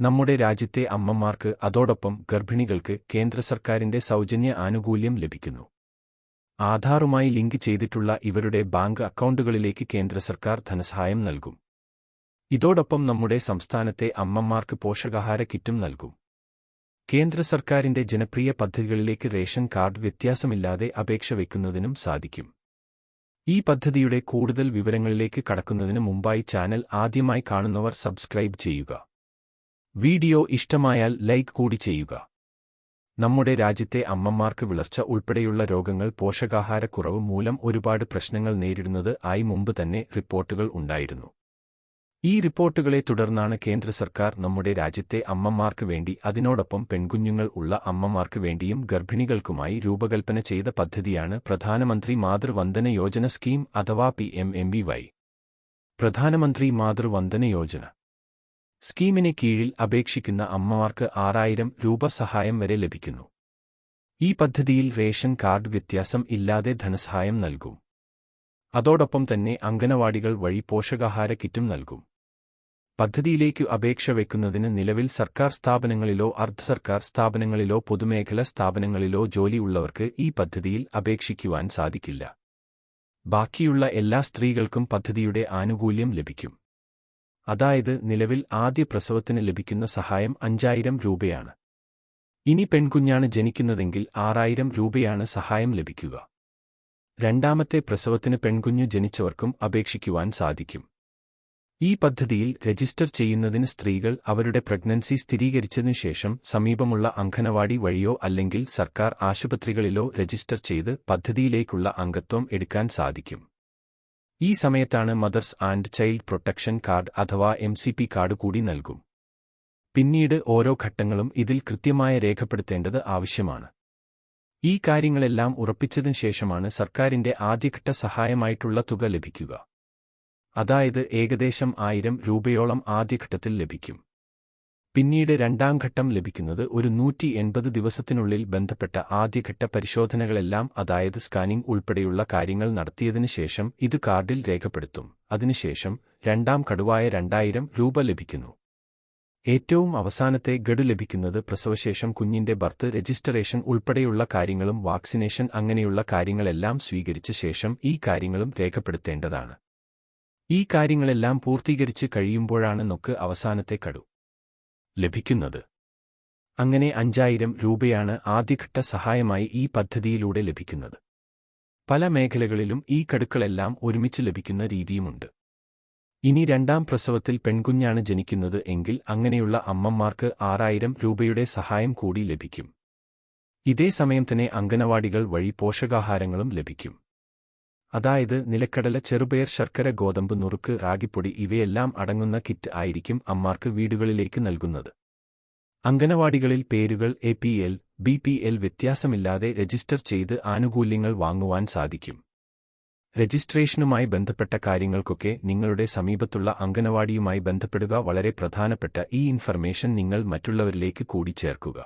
നമ്മുടെ രാജ്യത്തെ അമ്മമാർക്ക് അതോടൊപ്പം ഗർഭിണികൾക്ക് കേന്ദ്ര സർക്കാരിന്റെ സൗജന്യ ആനുകൂല്യം ലഭിക്കുന്നു. ആധാറുമായി ലിങ്ക് ചെയ്തിട്ടുള്ള ഇവരുടെ ബാങ്ക് അക്കൗണ്ടുകളിലേക്ക് കേന്ദ്ര സർക്കാർ ധനസഹായം നൽകും. ഇതോടൊപ്പം നമ്മുടെ സംസ്ഥാനത്തെ അമ്മമാർക്ക് പോഷകാഹാര കിറ്റും നൽകും. കേന്ദ്ര സർക്കാരിന്റെ ജനപ്രിയ പദ്ധതികളിലേക്ക് റേഷൻ കാർഡ് വ്യത്യാസമില്ലാതെ അപേക്ഷ വയ്ക്കുന്നതിനും സാധിക്കും. ഈ പദ്ധതിയുടെ കൂടുതൽ വിവരങ്ങളിലേക്ക് കടക്കുന്നതിന് മുമ്പായി ചാനൽ ആദ്യമായി കാണുന്നവർ സബ്സ്ക്രൈബ് ചെയ്യുക. വീഡിയോ ഇഷ്ടമായാൽ ലൈക്ക് കൂടി ചെയ്യുക. നമ്മുടെ രാജ്യത്തെ അമ്മമാർക്ക് വിളർച്ച ഉൾപ്പെടെയുള്ള രോഗങ്ങൾ പോഷകാഹാരക്കുറവ് മൂലം ഒരുപാട് പ്രശ്നങ്ങൾ നേരിടുന്നത് ആയി മുമ്പ് തന്നെ റിപ്പോർട്ടുകൾ ഉണ്ടായിരുന്നു. ഈ റിപ്പോർട്ടുകളെ തുടർന്നാണ് കേന്ദ്ര സർക്കാർ നമ്മുടെ രാജ്യത്തെ അമ്മമാർക്ക് വേണ്ടി അതിനോടൊപ്പം പെൺകുഞ്ഞുങ്ങൾ ഉള്ള അമ്മമാർക്ക് വേണ്ടിയും ഗർഭിണികൾക്കുമായി രൂപകൽപ്പന ചെയ്ത പദ്ധതിയാണ് പ്രധാനമന്ത്രി മാതൃവന്ദന യോജന സ്കീം അഥവാ P M M V. Pradhan Mantri Matru Vandana Yojana. സ്കീമിന് കീഴിൽ അപേക്ഷിക്കുന്ന അമ്മമാർക്ക് ആറായിരം രൂപ സഹായം വരെ ലഭിക്കുന്നു. ഈ പദ്ധതിയിൽ റേഷൻ കാർഡ് വ്യത്യാസം ഇല്ലാതെ ധനസഹായം നൽകും. അതോടൊപ്പം തന്നെ അംഗനവാടികൾ വഴി പോഷകാഹാര കിറ്റും നൽകും. പദ്ധതിയിലേക്ക് അപേക്ഷ വയ്ക്കുന്നതിന് നിലവിൽ സർക്കാർ സ്ഥാപനങ്ങളിലോ അർദ്ധ സർക്കാർ സ്ഥാപനങ്ങളിലോ പൊതുമേഖലാ സ്ഥാപനങ്ങളിലോ ജോലിയുള്ളവർക്ക് ഈ പദ്ധതിയിൽ അപേക്ഷിക്കുവാൻ സാധിക്കില്ല. ബാക്കിയുള്ള എല്ലാ സ്ത്രീകൾക്കും പദ്ധതിയുടെ ആനുകൂല്യം ലഭിക്കും. അതായത് നിലവിൽ ആദ്യ പ്രസവത്തിന് ലഭിക്കുന്ന സഹായം അഞ്ചായിരം രൂപയാണ്. ഇനി പെൺകുഞ്ഞാണ് ജനിക്കുന്നതെങ്കിൽ ആറായിരം രൂപയാണ് സഹായം ലഭിക്കുക. രണ്ടാമത്തെ പ്രസവത്തിന് പെൺകുഞ്ഞു ജനിച്ചവർക്കും അപേക്ഷിക്കുവാൻ സാധിക്കും. ഈ പദ്ധതിയിൽ രജിസ്റ്റർ ചെയ്യുന്നതിന് സ്ത്രീകൾ അവരുടെ പ്രഗ്നൻസി സ്ഥിരീകരിച്ചതിനു ശേഷം സമീപമുള്ള അംഗനവാടി വഴിയോ അല്ലെങ്കിൽ സർക്കാർ ആശുപത്രികളിലോ രജിസ്റ്റർ ചെയ്ത് പദ്ധതിയിലേക്കുള്ള അംഗത്വം എടുക്കാൻ സാധിക്കും. ഈ സമയത്താണ് mothers and child protection card അഥവാ എം സി പി കാർഡ് കൂടി നൽകും. പിന്നീട് ഓരോ ഘട്ടങ്ങളും ഇതിൽ കൃത്യമായി രേഖപ്പെടുത്തേണ്ടത് ആവശ്യമാണ്. ഈ കാര്യങ്ങളെല്ലാം ഉറപ്പിച്ചതിന് ശേഷമാണ് സർക്കാരിന്റെ ആദ്യഘട്ട സഹായമായിട്ടുള്ള തുക ലഭിക്കുക. അതായത് ഏകദേശം ആയിരം രൂപയോളം ആദ്യഘട്ടത്തിൽ ലഭിക്കും. പിന്നീട് രണ്ടാം ഘട്ടം ലഭിക്കുന്നത് ഒരു നൂറ്റി എൺപത് ദിവസത്തിനുള്ളിൽ ബന്ധപ്പെട്ട ആദ്യഘട്ട പരിശോധനകളെല്ലാം അതായത് സ്കാനിംഗ് ഉൾപ്പെടെയുള്ള കാര്യങ്ങൾ നടത്തിയതിനു ശേഷം ഇത് കാർഡിൽ രേഖപ്പെടുത്തും. അതിനുശേഷം രണ്ടാം കടുവായ രണ്ടായിരം രൂപ ലഭിക്കുന്നു. ഏറ്റവും അവസാനത്തെ ഗഡു ലഭിക്കുന്നത് പ്രസവശേഷം കുഞ്ഞിന്റെ ബർത്ത് രജിസ്ട്രേഷൻ ഉൾപ്പെടെയുള്ള കാര്യങ്ങളും വാക്സിനേഷൻ അങ്ങനെയുള്ള കാര്യങ്ങളെല്ലാം സ്വീകരിച്ച ശേഷം ഈ കാര്യങ്ങളും രേഖപ്പെടുത്തേണ്ടതാണ്. ഈ കാര്യങ്ങളെല്ലാം പൂർത്തീകരിച്ച് കഴിയുമ്പോഴാണ് നൊക്ക് അവസാനത്തെ കടു. ലഭിക്കുന്നത്. അങ്ങനെ അഞ്ചായിരം രൂപയാണ് ആദ്യഘട്ട സഹായമായി ഈ പദ്ധതിയിലൂടെ ലഭിക്കുന്നത്. പല മേഖലകളിലും ഈ കടുക്കളെല്ലാം ഒരുമിച്ച് ലഭിക്കുന്ന രീതിയുമുണ്ട്. ഇനി രണ്ടാം പ്രസവത്തിൽ പെൺകുഞ്ഞാണ് ജനിക്കുന്നത് എങ്കിൽ അങ്ങനെയുള്ള അമ്മമാർക്ക് ആറായിരം രൂപയുടെ സഹായം കൂടി ലഭിക്കും. ഇതേ സമയം തന്നെ അംഗനവാടികൾ വഴി പോഷകാഹാരങ്ങളും ലഭിക്കും. അതായത് നിലക്കടല ചെറുപയർ ശർക്കര ഗോതമ്പ് നുറുക്ക് റാഗിപ്പൊടി ഇവയെല്ലാം അടങ്ങുന്ന കിറ്റ് ആയിരിക്കും അമ്മാർക്ക് വീടുകളിലേക്ക് നൽകുന്നത്. അംഗനവാടികളിൽ പേരുകൾ A P L B P L വ്യത്യാസമില്ലാതെ രജിസ്റ്റർ ചെയ്ത് ആനുകൂല്യങ്ങൾ വാങ്ങുവാൻ സാധിക്കും. രജിസ്ട്രേഷനുമായി ബന്ധപ്പെട്ട കാര്യങ്ങൾക്കൊക്കെ നിങ്ങളുടെ സമീപത്തുള്ള അംഗനവാടിയുമായി ബന്ധപ്പെടുക വളരെ പ്രധാനപ്പെട്ട ഈ ഇൻഫർമേഷൻ നിങ്ങൾ മറ്റുള്ളവരിലേക്ക് കൂടി ചേർക്കുക